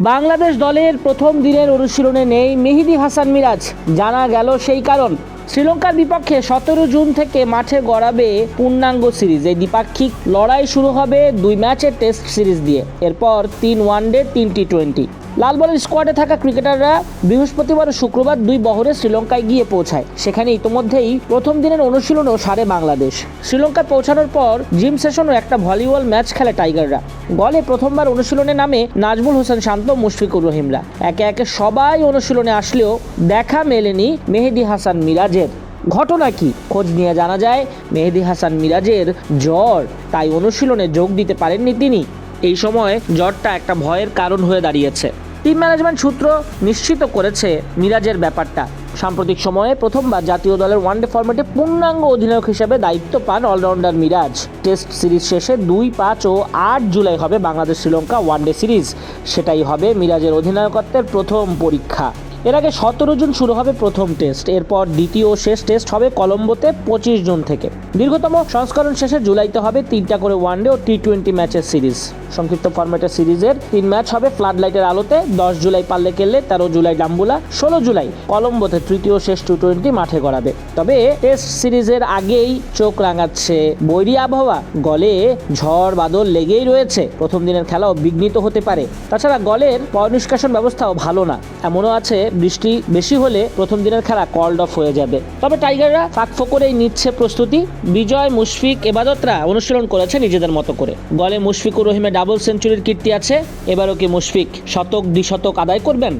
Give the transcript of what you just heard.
বাংলাদেশ দলের প্রথম দিনের অনুশীলনে নেই মেহিদি হাসান মিরাজ। জানা গেল সেই কারণ। শ্রীলঙ্কার বিপক্ষে সতেরো জুন থেকে মাঠে গড়াবে পূর্ণাঙ্গ সিরিজ। এই দ্বিপাক্ষিক লড়াই শুরু হবে দুই ম্যাচের টেস্ট সিরিজ দিয়ে। এরপর তিন ওয়ানডে, তিন টি টোয়েন্টি লাল বলের স্কোয়াডে থাকা ক্রিকেটাররা বৃহস্পতিবার শুক্রবার দুই বহরে শ্রীলঙ্কায় গিয়ে পৌঁছায়। সেখানে ইতোমধ্যেই প্রথম দিনের অনুশীলনও সারে বাংলাদেশ। শ্রীলঙ্কায় পৌঁছানোর পর জিম সেশনও একটা ভলিবল ম্যাচ খেলে টাইগাররা। গলে প্রথমবার অনুশীলনে নামে নাজমুল হোসেন শান্ত মুশফিকুর রহিমরা। একে একে সবাই অনুশীলনে আসলেও দেখা মেলেনি মেহেদি হাসান মিরাজের। ঘটনা কি? খোঁজ নিয়ে জানা যায়, মেহেদি হাসান মিরাজের জ্বর। তাই অনুশীলনে যোগ দিতে পারেননি তিনি। এই সময় জ্বরটা একটা ভয়ের কারণ হয়ে দাঁড়িয়েছে। টিম ম্যানেজমেন্ট সূত্র নিশ্চিত করেছে মিরাজের ব্যাপারটা। সাম্প্রতিক সময়ে প্রথমবার জাতীয় দলের ওয়ানডে ফরম্যাটে পূর্ণাঙ্গ অধিনায়ক হিসেবে দায়িত্ব পান অলরাউন্ডার মিরাজ। টেস্ট সিরিজ শেষে দুই, পাঁচ ও আট জুলাই হবে বাংলাদেশ শ্রীলঙ্কা ওয়ানডে সিরিজ। সেটাই হবে মিরাজের অধিনায়কত্বের প্রথম পরীক্ষা। এর আগে সতেরো জুন শুরু হবে প্রথম টেস্ট, এরপর দ্বিতীয় শেষ টেস্ট হবে কলম্বোতে পঁচিশ জুন থেকে। দীর্ঘতম সংস্করণ শেষে জুলাইতে হবে তিনটা করে ওয়ানডে ও টি টোয়েন্টি ম্যাচের সিরিজ। সংক্ষিপ্ত ফরম্যাটের সিরিজের তিন ম্যাচ হবে ফ্লাড লাইটের আলোতে, দশ জুলাই পাল্লে কেললে তেরো জুলাই ডাম্বুলা, ষোলো জুলাই কলম্বোতে তৃতীয় শেষ টি টোয়েন্টি মাঠে গড়াবে। তবে টেস্ট সিরিজের আগেই চোখ রাঙাচ্ছে বৈরী আবহাওয়া। গলে ঝড় বাদল লেগেই রয়েছে। প্রথম দিনের খেলাও বিঘ্নিত হতে পারে। তাছাড়া গলের পয়নিষ্কাশন ব্যবস্থাও ভালো না। এমনও আছে বৃষ্টি বেশি হলে প্রথম দিনের খেলা কল্ড অফ হয়ে যাবে। তবে টাইগাররা ফাঁক ফোকরেই নিচ্ছে প্রস্তুতি। বিজয়, মুশফিক, এবাদতরা অনুশীলন করেছে নিজেদের মতো করে। গলে মুশফিকুর রহিমে ডাবল সেঞ্চুরির কীর্তি আছে। এবারও কি মুশফিক শতক দ্বিশতক আদায় করবেন?